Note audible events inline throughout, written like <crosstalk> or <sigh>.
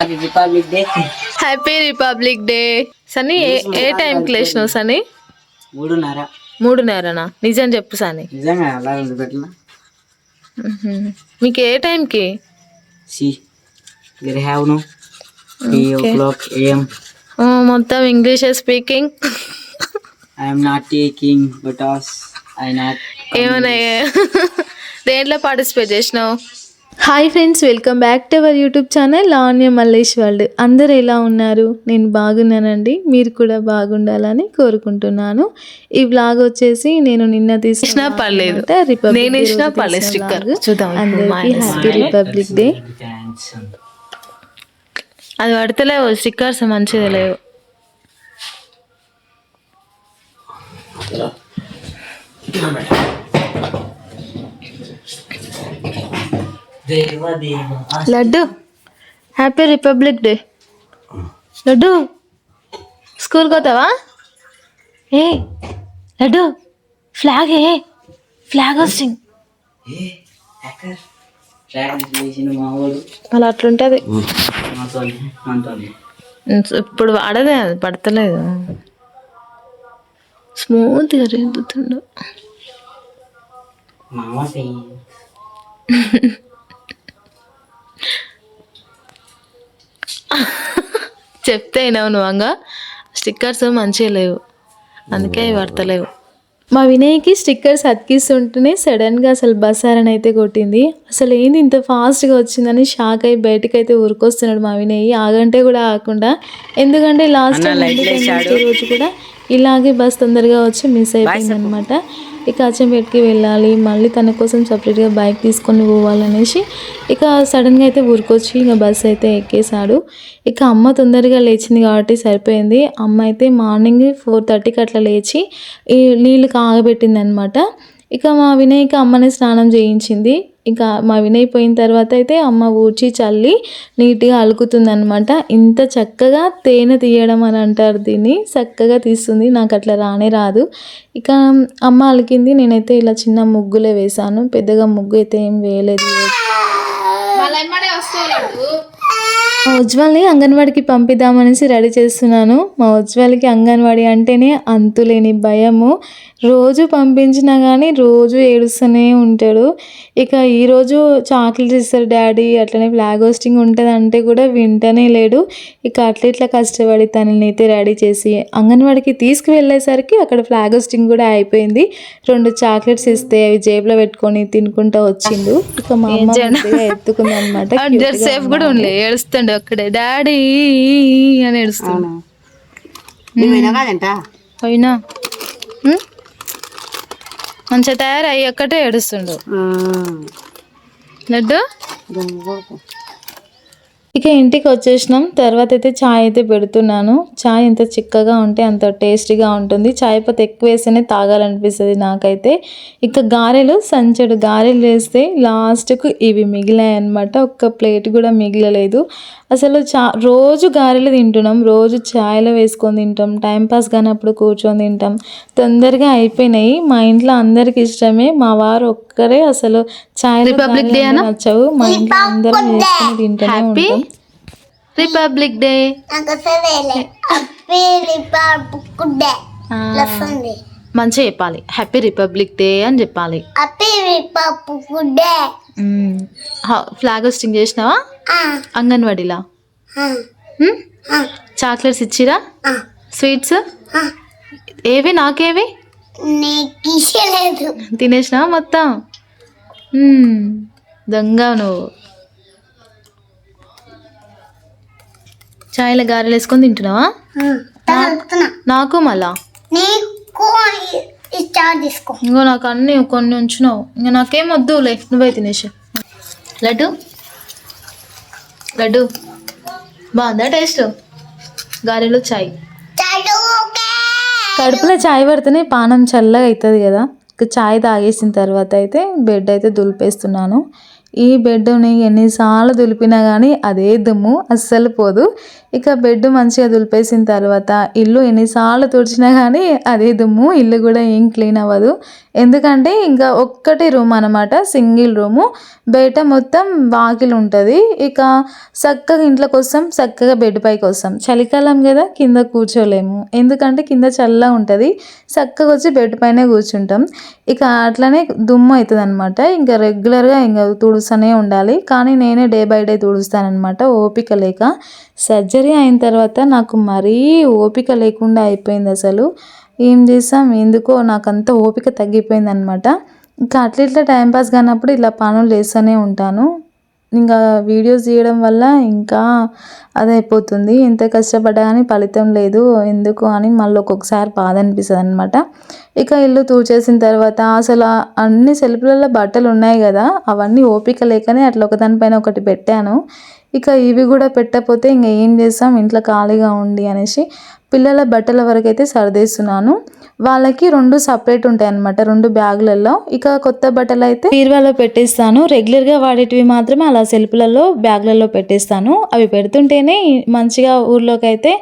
Republic day happy republic day Sunny ఏ టైంకి లేచినావు సనీ మూడున్నర. మూడున్నరనా? నిజం చెప్పు సనీ నిజంగా అలా ఉంది పెట్టిన? మ్మ్. మీకు ఏ టైంకి C. Have no three o'clock AM oh, మొత్తం English speaking I'm not taking బటాస్ I not ఏమన్నా <laughs> దేంట్లో పార్టిసిపేట్ చేసినావు? Hi friends welcome back to our YouTube channel Lavanya Mallesh world అందరు ఎలా ఉన్నారు? నేను బాగున్నానండి. మీరు కూడా బాగుండాలని కోరుకుంటున్నాను. ఈ వ్లాగ్ వచ్చేసి నేను నిన్న తీసిన పర్లేదు. అందరికీ హ్యాపీ రిపబ్లిక్ డే అది పడతలేవు స్టిక్కర్స్ మంచిగా లేవు. Laddu. Happy republic day Laddu. స్కూల్కి పోతావా? ఏ లడ్డు. ఫ్లాగ్ ఏ ఫ్లాగ్ వాడు మళ్ళీ అట్లుంటుంది. ఇప్పుడు వాడదే అది పడతలేదు. స్మూత్గా రేగుతుండు. <laughs> <laughs> చెప్తే అయినావు నువ్వు అంగా స్టిక్కర్స్ మంచిగా లేవు. అందుకే పడతలేవు. మా వినయ్కి స్టిక్కర్స్ అతికిస్తుంటేనే సడన్గా అసలు బస్సారని అయితే కొట్టింది. అసలు ఏంది ఇంత ఫాస్ట్గా వచ్చిందని షాక్ అయి బయటకు అయితే ఊరుకొస్తున్నాడు మా వినయ్. ఆగంటే కూడా ఆగకుండా. ఎందుకంటే లాస్ట్ రోజు కూడా ఇలాగే బస్ తొందరగా వచ్చి మిస్ అయిపోయింది అనమాట ఇక అచ్చంపేటకి వెళ్ళాలి మళ్ళీ తన కోసం సపరేట్గా బైక్ తీసుకొని పోవాలనేసి ఇక సడన్గా అయితే ఊరికొచ్చి ఇక బస్ అయితే ఎక్కేశాడు. ఇక అమ్మ తొందరగా లేచింది కాబట్టి సరిపోయింది. అమ్మ అయితే మార్నింగ్ ఫోర్ థర్టీకి అట్లా లేచి ఈ నీళ్ళు కాగబెట్టింది అనమాట ఇక మా వినయ్కి అమ్మని స్నానం చేయించింది. ఇంకా మా వినయ్ పోయిన తర్వాత అయితే అమ్మ ఊడ్చి చల్లి నీట్గా అలుకుతుంది అనమాట ఇంత చక్కగా తేనె తీయడం అని అంటారు దీన్ని. చక్కగా తీస్తుంది. నాకు అట్లా రానే రాదు. ఇక అమ్మ అలికింది. నేనైతే ఇలా చిన్న ముగ్గులే వేశాను. పెద్దగా ముగ్గు అయితే ఏం వేయలేదు. మా ఉజ్వల్ని అంగన్వాడికి పంపిద్దామనేసి రెడీ చేస్తున్నాను. మా ఉజ్వల్కి అంగన్వాడి అంటేనే అంతులేని భయము. రోజు పంపించినా కానీ రోజు ఏడుస్తూనే ఉంటాడు. ఇక ఈరోజు చాక్లెట్స్ ఇస్తారు డాడీ అట్లనే ఫ్లాగ్ హోస్టింగ్ ఉంటుంది అంటే కూడా వింటనే లేడు. ఇక అట్లా ఇట్లా కష్టపడి తనని అయితే రెడీ చేసి అంగన్వాడికి తీసుకువెళ్ళేసరికి అక్కడ ఫ్లాగ్ హోస్టింగ్ కూడా అయిపోయింది. రెండు చాక్లెట్స్ ఇస్తే అవి జేబులో పెట్టుకొని తినుకుంటా వచ్చిండు. ఇక మా అమ్మ మంచిగా ఎత్తుకుంది అనమాట సేఫ్ కూడా ఉండలే ఏడుస్తుండే అక్కడే. డాడీ అని కాదంట పోయినా? మంచిగా తయారయ్యి ఒక్కటే ఏడుస్తుండు. లడ్డు? ఇక ఇంటికి వచ్చేసినాం. తర్వాత అయితే చాయ్ అయితే పెడుతున్నాను. చాయ్ ఎంత చిక్కగా ఉంటే అంత టేస్టీగా ఉంటుంది. చాయ్ పత్తి ఎక్కువ వేస్తేనే తాగాలనిపిస్తుంది నాకైతే. ఇక గారెలు సంచడు గారెలు వేస్తే లాస్ట్కు ఇవి మిగిలాయి అనమాట ఒక్క ప్లేట్ కూడా మిగలలేదు. అసలు చా రోజు గారెలు తింటున్నాం. రోజు చాయ్లో వేసుకొని తింటాం. టైం పాస్ కానప్పుడు కూర్చొని తింటాం. తొందరగా అయిపోయినాయి. మా ఇంట్లో అందరికి ఇష్టమే. మా వారు ఒక్కరే అసలు చాయ్ రిపబ్లిక్ డే నచ్చవు. మా ఇంట్లో అందరం వేసుకొని తింటూనే ఉంటాం. రిపబ్లిక్ డే మంచిగా చెప్పాలి. హ్యాపీ రిపబ్లిక్ డే అని చెప్పాలి. ఫ్లాగ్ హోస్టింగ్ చేసినావా? అంగన్వాడీలా? చాక్లెట్స్ ఇచ్చిరా? స్వీట్స్ ఏవి నాకేవి? తినేసినావా మొత్తం. దొంగ నువ్వు. చాయ్లో గారెలు వేసుకొని తింటున్నావా? నాకు మళ్ళా? ఇంకో నాకు అన్ని కొన్ని ఉంచున్నావు ఇంకా నాకేం వద్దులే నువ్వే తినేసి. లడ్డు? లడ్డు? బాగుందా టేస్ట్? గారెలు చాయ్? కడుపులో చాయ్ పడితేనే పానం చల్లగా అవుతుంది కదా. ఇక చాయ్ తాగేసిన తర్వాత అయితే బెడ్ అయితే దులిపేస్తున్నాను. ఈ బెడ్ని ఎన్నిసార్లు దులిపినా కానీ అదే దుమ్ము అస్సలు పోదు. ఇక బెడ్ మంచిగా దులిపేసిన తర్వాత ఇల్లు ఎన్నిసార్లు తుడిచినా కానీ అదే దుమ్ము ఇల్లు కూడా ఏం క్లీన్ అవ్వదు. ఎందుకంటే ఇంకా ఒక్కటి రూమ్ అనమాట సింగిల్ రూము. బయట మొత్తం వాకిలి ఉంటుంది. ఇక చక్కగా ఇంట్లో కోసం చక్కగా బెడ్ పైకి వస్తాం చలికాలం కదా కింద కూర్చోలేము. ఎందుకంటే కింద చల్లగా ఉంటుంది. చక్కగా వచ్చి బెడ్ పైనే కూర్చుంటాం. ఇక అట్లనే దుమ్ము అవుతుంది అనమాట ఇంకా రెగ్యులర్గా ఇంకా తుడుస్తూనే ఉండాలి. కానీ నేనే డే బై డే తుడుస్తానమాట ఓపిక లేక. సర్జరీ అయిన తర్వాత నాకు మరీ ఓపిక లేకుండా అయిపోయింది అసలు. ఏం చేసాం ఎందుకో నాకు అంత ఓపిక తగ్గిపోయింది అనమాట ఇంకా అట్లా ఇట్లా టైంపాస్ కానప్పుడు ఇలా పనులు చేస్తూనే ఉంటాను. ఇంకా వీడియోస్ తీయడం వల్ల ఇంకా అది అయిపోతుంది ఎంత కష్టపడ్డా కానీ ఫలితం లేదు. ఎందుకు అని మళ్ళీ ఒక్కొక్కసారి బాధ అనిపిస్తుంది అనమాట ఇక ఇల్లు తూచేసిన తర్వాత అసలు అన్ని సెల్ఫ్లలో బట్టలు ఉన్నాయి కదా అవన్నీ ఓపిక లేకనే అట్లా ఒకదానిపైన ఒకటి పెట్టాను. ఇక ఇవి కూడా పెట్టకపోతే ఇంకా ఏం చేస్తాం? ఇంట్లో ఖాళీగా ఉండి అనేసి పిల్లల బట్టల వరకు అయితే సర్దేస్తున్నాను. వాళ్ళకి రెండు సపరేట్ ఉంటాయి అనమాట రెండు బ్యాగులలో. ఇక కొత్త బట్టలు అయితే బీరువాలో పెట్టేస్తాను. రెగ్యులర్గా వాడేటివి మాత్రమే అలా సెల్ఫ్లలో బ్యాగ్లలో పెట్టేస్తాను. అవి పెడుతుంటేనే మంచిగా ఊర్లోకి అయితే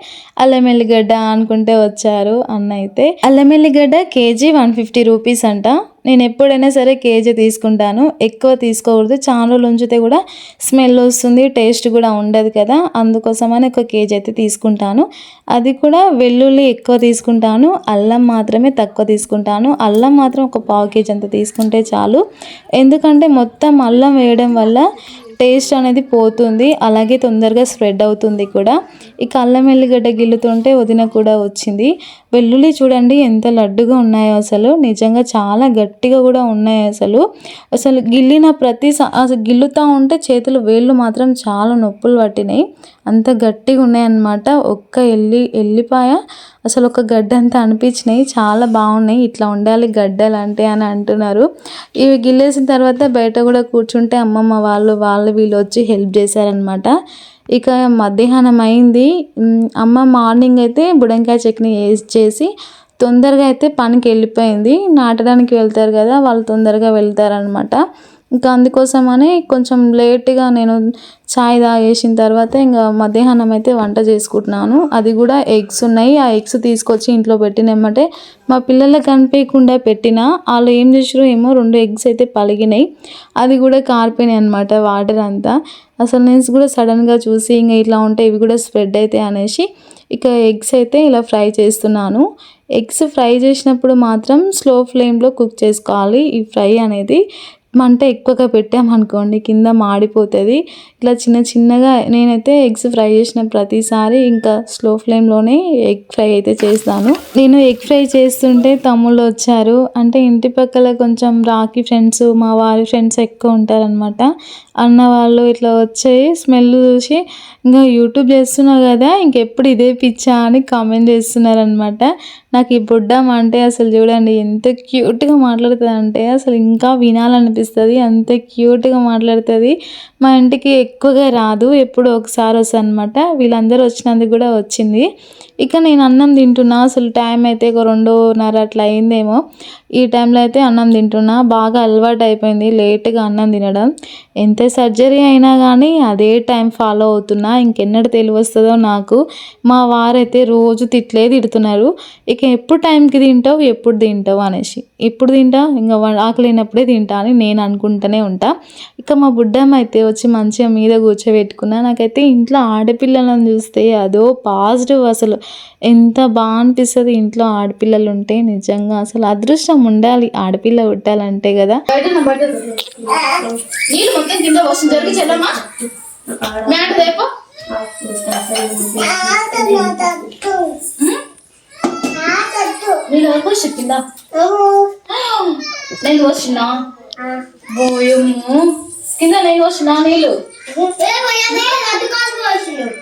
అల్లం ఎల్లిగడ్డ అనుకుంటే వచ్చారు అన్న అయితే అల్లం ఎల్లిగడ్డ కేజీ వన్ ఫిఫ్టీ రూపీస్ అంట. నేను ఎప్పుడైనా సరే కేజీ తీసుకుంటాను. ఎక్కువ తీసుకోకూడదు. చాలా రోజులు ఉంచితే కూడా స్మెల్ వస్తుంది టేస్ట్ కూడా ఉండదు కదా. అందుకోసమని ఒక కేజీ అయితే తీసుకుంటాను. అది కూడా వెల్లుల్లి ఎక్కువ తీసుకుంటాను. అల్లం మాత్రమే తక్కువ తీసుకుంటాను. అల్లం మాత్రం ఒక పావు కేజీ అంత తీసుకుంటే చాలు. ఎందుకంటే మొత్తం అల్లం వేయడం వల్ల టేస్ట్ అనేది పోతుంది అలాగే తొందరగా స్ప్రెడ్ అవుతుంది కూడా. ఇక అల్లం ఎల్లిగడ్డ గిల్లుతుంటే వదిన కూడా వచ్చింది. వెల్లుల్లి చూడండి ఎంత లడ్డుగా ఉన్నాయో అసలు. నిజంగా చాలా గట్టిగా కూడా ఉన్నాయి అసలు. అసలు గిల్లిన ప్రతి అసలు గిల్లుతూ ఉంటే చేతులు వేళ్ళు మాత్రం చాలా నొప్పులు పట్టినాయి. అంత గట్టిగా ఉన్నాయన్నమాట. ఒక్క ఎల్లి ఎల్లిపాయ అసలు ఒక గడ్డ అంతా అనిపించినాయి. చాలా బాగున్నాయి. ఇట్లా ఉండాలి గడ్డలు అంటే అని అంటున్నారు. ఇవి గిల్లేసిన తర్వాత బయట కూడా కూర్చుంటే అమ్మమ్మ వాళ్ళు వాళ్ళు వీళ్ళు వచ్చి హెల్ప్ చేశారనమాట ఇక మధ్యాహ్నం అయింది. అమ్మ మార్నింగ్ అయితే బుడంకాయ చట్నీ వేసి చేసి తొందరగా అయితే పనికి వెళ్ళిపోయింది. నాటడానికి వెళ్తారు కదా వాళ్ళు తొందరగా వెళ్తారనమాట ఇంకా అందుకోసమని కొంచెం లేట్గా నేను చాయ్ తాగేసిన తర్వాత ఇంకా మధ్యాహ్నం అయితే వంట చేసుకుంటున్నాను. అది కూడా ఎగ్స్ ఉన్నాయి. ఆ ఎగ్స్ తీసుకొచ్చి ఇంట్లో పెట్టినమ్మంటే మా పిల్లలకు కనిపించకుండా పెట్టిన. వాళ్ళు ఏం చేసారో ఏమో రెండు ఎగ్స్ అయితే పలిగినాయి. అది కూడా కారిపోయినాయి అనమాట వాటర్ అంతా. అసలు నేను కూడా సడన్గా చూసి ఇంకా ఇట్లా ఉంటే ఇవి కూడా స్ప్రెడ్ అవుతాయి అనేసి ఇక ఎగ్స్ అయితే ఇలా ఫ్రై చేస్తున్నాను. ఎగ్స్ ఫ్రై చేసినప్పుడు మాత్రం స్లో ఫ్లేమ్లో కుక్ చేసుకోవాలి. ఈ ఫ్రై అనేది మంట ఎక్కువగా పెట్టామనుకోండి కింద మాడిపోతుంది. ఇట్లా చిన్న చిన్నగా నేనైతే ఎగ్స్ ఫ్రై చేసిన ప్రతిసారి ఇంకా స్లో ఫ్లేమ్లోనే ఎగ్ ఫ్రై అయితే చేస్తాను. నేను ఎగ్ ఫ్రై చేస్తుంటే తమ్ముళ్ళు వచ్చారు. అంటే ఇంటి పక్కల కొంచెం రాకి ఫ్రెండ్స్ మా వారి ఫ్రెండ్స్ ఎక్కువ ఉంటారనమాట అన్న వాళ్ళు ఇట్లా వచ్చి స్మెల్ చూసి ఇంకా యూట్యూబ్ చేస్తున్నావు కదా ఇంకెప్పుడు ఇదే పిచ్చా అని కామెంట్ చేస్తున్నారనమాట నాకు ఈ బుడ్డమ్మ అంటే అసలు చూడండి ఎంత క్యూట్గా మాట్లాడుతుంది అంటే అసలు ఇంకా వినాలనిపిస్తుంది అంత క్యూట్గా మాట్లాడుతుంది. మా ఇంటికి ఎక్కువగా రాదు ఎప్పుడు ఒకసారి వస్తుంది అనమాట వీళ్ళందరూ వచ్చినందుకు కూడా వచ్చింది. ఇక నేను అన్నం తింటున్నా అసలు టైం అయితే ఒక రెండున్నర అట్లా అయిందేమో. ఈ టైంలో అయితే అన్నం తింటున్నా బాగా అలవాటు అయిపోయింది లేట్గా అన్నం తినడం. ఎంత సర్జరీ అయినా కానీ అదే టైం ఫాలో అవుతున్నా. ఇంకెన్నడు తెలివస్తుందో నాకు. మా వారైతే రోజు తిట్లే తిడుతున్నారు. ఇక ఎప్పుడు టైంకి తింటావు ఎప్పుడు తింటావు అనేసి. ఇప్పుడు తింటా ఇంకా వా- ఆకలినప్పుడే తింటా అని నేను అనుకుంటూనే ఉంటా. ఇక మా బుడ్డమ్మ అయితే వచ్చి మంచిగా మీద కూర్చోబెట్టుకున్నా. నాకైతే ఇంట్లో ఆడపిల్లలను చూస్తే అదో పాజిటివ్ అసలు. ఎంత బాగా అనిపిస్తుంది ఇంట్లో ఆడపిల్లలు ఉంటే నిజంగా. అసలు అదృష్టం ఉండాలి ఆడపిల్ల పుట్టాలంటే కదా. కింద నేను వచ్చినా పోయము కింద నేను వచ్చినా నీళ్ళు?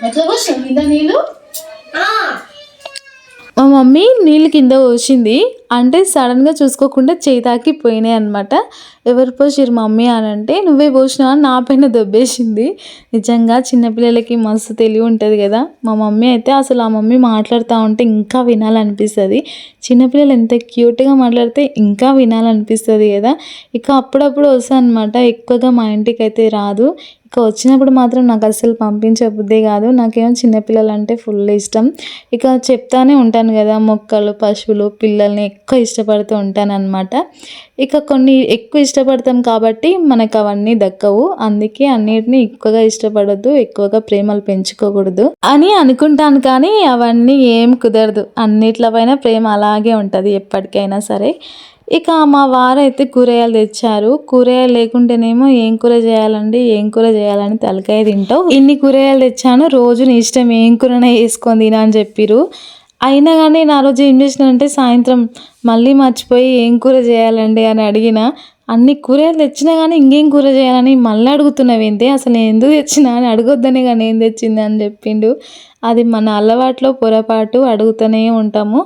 ఎట్లా వచ్చిన కింద నీళ్ళు? మా మమ్మీ నీళ్ళు కింద పోసింది. అంటే సడన్గా చూసుకోకుండా చేతాకి పోయినాయి అనమాట ఎవరు పోసిరు మమ్మీ అని అంటే నువ్వే పోసినావు నా పైన దొబ్బేసింది. నిజంగా చిన్నపిల్లలకి మస్తు తెలివి ఉంటుంది కదా. మా మమ్మీ అయితే అసలు ఆ మమ్మీ మాట్లాడుతూ ఉంటే ఇంకా వినాలనిపిస్తుంది. చిన్నపిల్లలు ఎంత క్యూట్గా మాట్లాడితే ఇంకా వినాలనిపిస్తుంది కదా. ఇక అప్పుడప్పుడు వస్తాను అనమాట ఎక్కువగా మా ఇంటికి అయితే రాదు. ఇక వచ్చినప్పుడు మాత్రం నాకు అస్సలు పంపించే బుద్ధి కాదు. నాకేమో చిన్నపిల్లలు అంటే ఫుల్ ఇష్టం. ఇక చెప్తానే ఉంటాను కదా మొక్కలు పశువులు పిల్లల్ని ఎక్కువ ఇష్టపడుతూ ఉంటాను అనమాట ఇక కొన్ని ఎక్కువ ఇష్టపడతాం కాబట్టి మనకు అవన్నీ దక్కవు. అందుకే అన్నిటిని ఎక్కువగా ఇష్టపడద్దు ఎక్కువగా ప్రేమలు పెంచుకోకూడదు అని అనుకుంటాను కానీ అవన్నీ ఏం కుదరదు. అన్నిట్ల పైన ప్రేమ అలాగే ఉంటుంది ఎప్పటికైనా సరే. ఇక మా వారైతే కూరగాయలు తెచ్చారు. కూరగాయలు లేకుంటేనేమో ఏం కూర చేయాలండి ఏం కూర చేయాలని తలకాయ తింటావు. ఇన్ని కూరగాయలు తెచ్చాను రోజు నీ ఇష్టం ఏం కూరనే వేసుకొని తినా అని చెప్పిరు అయినా కానీ నా రోజు ఏం చేసినానంటే సాయంత్రం మళ్ళీ మర్చిపోయి ఏం కూర చేయాలండి అని అడిగిన. అన్ని కూరగాయలు తెచ్చినా కానీ ఇంకేం కూర చేయాలని మళ్ళీ అడుగుతున్నావు ఏంటి అసలు నేను ఎందుకు తెచ్చినా అని అడగొద్దనే కానీ ఏం తెచ్చింది అని చెప్పిండు. అది మన అలవాట్లో పొరపాటు అడుగుతూనే ఉంటాము.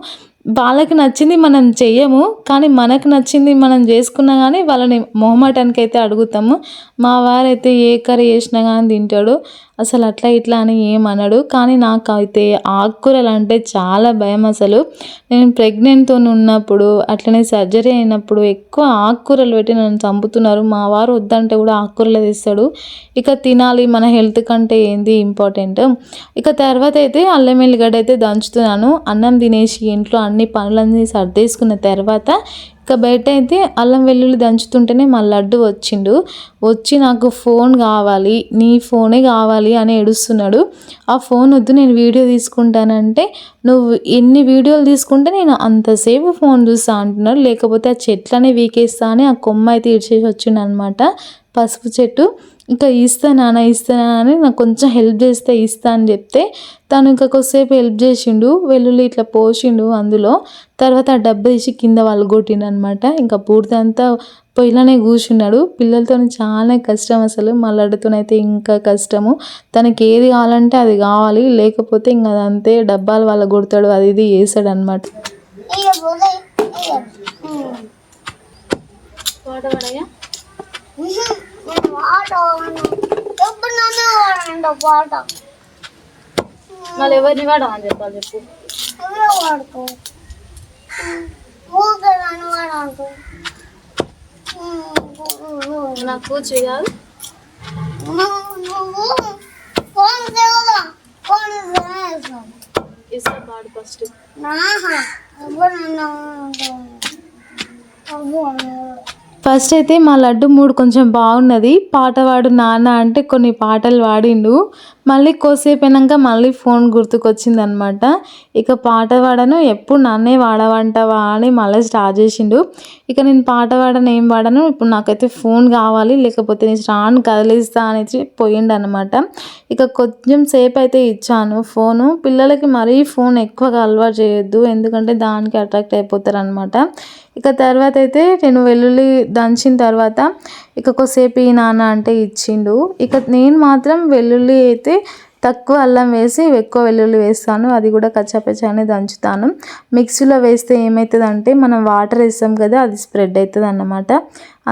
వాళ్ళకి నచ్చింది మనం చెయ్యము కానీ మనకు నచ్చింది మనం చేసుకున్నా కానీ వాళ్ళని మొహమాటానికి అయితే అడుగుతాము. మా వారైతే ఏ కర్రీ చేసినా కానీ తింటాడు. అసలు అట్లా ఇట్లా అని ఏమనడు. కానీ నాకు అయితే ఆకుకూరలు అంటే చాలా భయం అసలు. నేను ప్రెగ్నెంట్తో ఉన్నప్పుడు అట్లనే సర్జరీ అయినప్పుడు ఎక్కువ ఆకుకూరలు పెట్టి నన్ను చంపుతున్నారు. మా వారు వద్దంటే కూడా ఆకుకూరలు తెస్తాడు. ఇక తినాలి మన హెల్త్ కంటే ఏంది ఇంపార్టెంట్. ఇక తర్వాత అయితే అల్లం ఎల్లిగడ్డ అయితే దంచుతున్నాను. అన్నం తినేసి ఇంట్లో అన్ని పనులన్నీ సర్దేసుకున్న తర్వాత ఇక బయట అయితే అల్లం వెల్లుల్లి దంచుతుంటేనే మా లడ్డు వచ్చిండు. వచ్చి నాకు ఫోన్ కావాలి నీ ఫోనే కావాలి అని ఏడుస్తున్నాడు. ఆ ఫోన్ వద్దు నేను వీడియో తీసుకుంటానంటే నువ్వు ఎన్ని వీడియోలు తీసుకుంటే నేను అంతసేపు ఫోన్ చూస్తా అంటున్నాడు. లేకపోతే ఆ చెట్లనే వీకేస్తా అని ఆ కొమ్మ అయితే ఇడిచేసి వచ్చిండు అనమాట పసుపు చెట్టు. ఇంకా ఇస్తా నాన్న ఇస్తా నాన్న అని నాకు కొంచెం హెల్ప్ చేస్తే ఇస్తా అని చెప్తే తను ఇంకా కొద్దిసేపు హెల్ప్ చేసిండు వెల్లుల్లి ఇట్లా పోసిండు అందులో. తర్వాత ఆ డబ్బా తీసి కింద వాళ్ళు కొట్టిండు అనమాట ఇంకా పూర్తంతా పొయ్యిలోనే కూర్చున్నాడు. పిల్లలతో చాలా కష్టం అసలు. మళ్ళడితోనైతే ఇంకా కష్టము. తనకి ఏది కావాలంటే అది కావాలి. లేకపోతే ఇంకా అదంతే డబ్బాలు వాళ్ళ కొడతాడు అది ఇది వేసాడు అనమాట మళ్ళీ ఎవరిని వాడమని చెప్పాలి చెప్పు. వాడుకో నాకు కూర్చో కాదు ఇస్తా పాడు ఫస్ట్. నాహా ఎప్పుడు నన్ను ఫస్ట్ అయితే మా లడ్డు మూడు కొంచెం బాగున్నది. పాట పాడు నాన్న అంటే కొన్ని పాటలు పాడిండు మళ్ళీ కోసేపు అయినాక మళ్ళీ ఫోన్ గుర్తుకొచ్చింది అనమాట ఇక పాట పాడను ఎప్పుడు నన్నే వాడవంటావా అని మళ్ళీ స్టార్ట్ చేసిండు. ఇక నేను పాట పాడను ఏం పాడను ఇప్పుడు నాకైతే ఫోన్ కావాలి లేకపోతే నేను రాను కదిలిస్తా అనేసి పోయిండు అనమాట ఇక కొంచెం సేపు అయితే ఇచ్చాను ఫోను. పిల్లలకి మరీ ఫోన్ ఎక్కువగా అలవాటు చేయొద్దు ఎందుకంటే దానికి అట్రాక్ట్ అయిపోతారు అనమాట ఇక తర్వాత అయితే నేను వెల్లుల్లి దంచిన తర్వాత ఇక కొద్దిసేపు ఈ నాన్న అంటే ఇచ్చిండు. ఇక నేను మాత్రం వెల్లుల్లి అయితే తక్కువ అల్లం వేసి ఎక్కువ వెల్లుల్లి వేస్తాను. అది కూడా కచ్చాపచ్చానే దంచుతాను. మిక్సీలో వేస్తే ఏమవుతుందంటే మనం వాటర్ వేస్తాం కదా అది స్ప్రెడ్ అవుతుంది అన్నమాట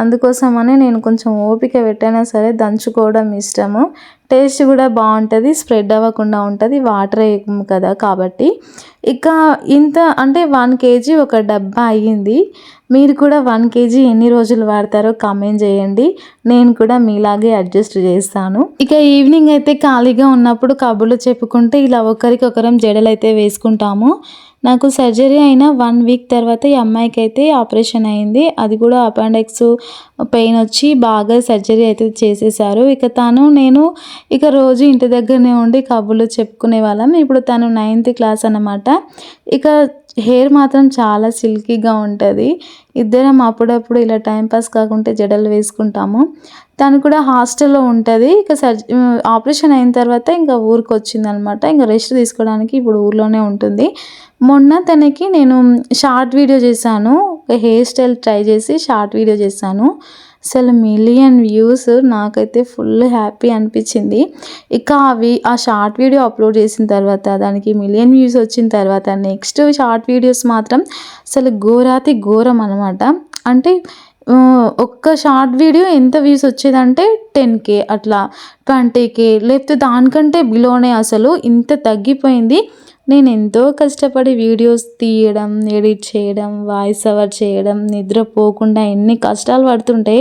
అందుకోసమని నేను కొంచెం ఓపిక పెట్టైనా సరే దంచుకోవడం ఇష్టము. టేస్ట్ కూడా బాగుంటుంది స్ప్రెడ్ అవ్వకుండా ఉంటుంది వాటర్ వేయము కదా కాబట్టి. ఇక ఇంత అంటే వన్ కేజీ ఒక డబ్బా అయ్యింది. మీరు కూడా వన్ కేజీ ఎన్ని రోజులు వాడతారో కామెంట్ చేయండి. నేను కూడా మీలాగే అడ్జస్ట్ చేస్తాను. ఇక ఈవినింగ్ అయితే ఖాళీగా ఉన్నప్పుడు కబుర్లు చెప్పుకుంటే ఇలా ఒకరికొకరం జడలు అయితే వేసుకుంటాము. నాకు సర్జరీ అయిన వన్ వీక్ తర్వాత ఈ అమ్మాయికి అయితే ఆపరేషన్ అయింది. అది కూడా అపాండెక్స్ పెయిన్ వచ్చి బాగా సర్జరీ అయితే చేసేసారు ఇక తను నేను ఇక రోజు ఇంటి దగ్గరనే ఉండి కబుర్లు చెప్పుకునే వాళ్ళం. ఇప్పుడు తను నైన్త్ క్లాస్ అనమాట ఇక హెయిర్ మాత్రం చాలా సిల్కీగా ఉంటుంది. ఇద్దరం అప్పుడప్పుడు ఇలా టైంపాస్ కాకుంటే జడలు వేసుకుంటాము. తను కూడా హాస్టల్లో ఉంటుంది. ఇక సర్జ ఆపరేషన్ అయిన తర్వాత ఇంకా ఊరికి వచ్చిందనమాట ఇంకా రెస్ట్ తీసుకోవడానికి ఇప్పుడు ఊర్లోనే ఉంటుంది. మొన్న తనకి నేను షార్ట్ వీడియో చేశాను. ఒక హెయిర్ స్టైల్ ట్రై చేసి షార్ట్ వీడియో చేశాను. అసలు మిలియన్ వ్యూస్ నాకైతే ఫుల్ హ్యాపీ అనిపించింది. ఇక అవి ఆ షార్ట్ వీడియో అప్లోడ్ చేసిన తర్వాత దానికి మిలియన్ వ్యూస్ వచ్చిన తర్వాత నెక్స్ట్ షార్ట్ వీడియోస్ మాత్రం అసలు ఘోరాతి ఘోరం అనమాట అంటే ఒక్క షార్ట్ వీడియో ఎంత వ్యూస్ వచ్చేదంటే టెన్ కే అట్లా ట్వంటీ కే లేకపోతే దానికంటే బిలోనే అసలు ఇంత తగ్గిపోయింది. నేను ఎంతో కష్టపడి వీడియోస్ తీయడం ఎడిట్ చేయడం వాయిస్ ఓవర్ చేయడం నిద్రపోకుండా ఎన్ని కష్టాలు పడుతుంటే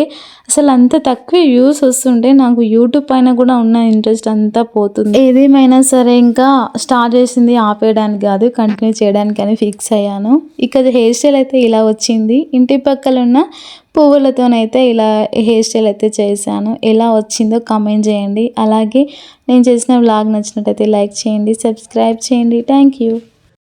అసలు అంత తక్కువ వ్యూస్ వస్తుంటే నాకు యూట్యూబ్ పైన కూడా ఉన్న ఇంట్రెస్ట్ అంతా పోతుంది. ఏదేమైనా సరే ఇంకా స్టార్ట్ చేసింది ఆపేయడానికి కాదు కంటిన్యూ చేయడానికి అని ఫిక్స్ అయ్యాను. ఇక హెయిర్ స్టైల్ అయితే ఇలా వచ్చింది. ఇంటి పక్కల ఉన్న పువ్వులతోనైతే ఇలా హెయిర్ స్టైల్ అయితే చేశాను. ఎలా వచ్చిందో కామెంట్ చేయండి. అలాగే నేను చేసిన వ్లాగ్ నచ్చినట్టయితే లైక్ చేయండి సబ్స్క్రైబ్ చేయండి. Thank you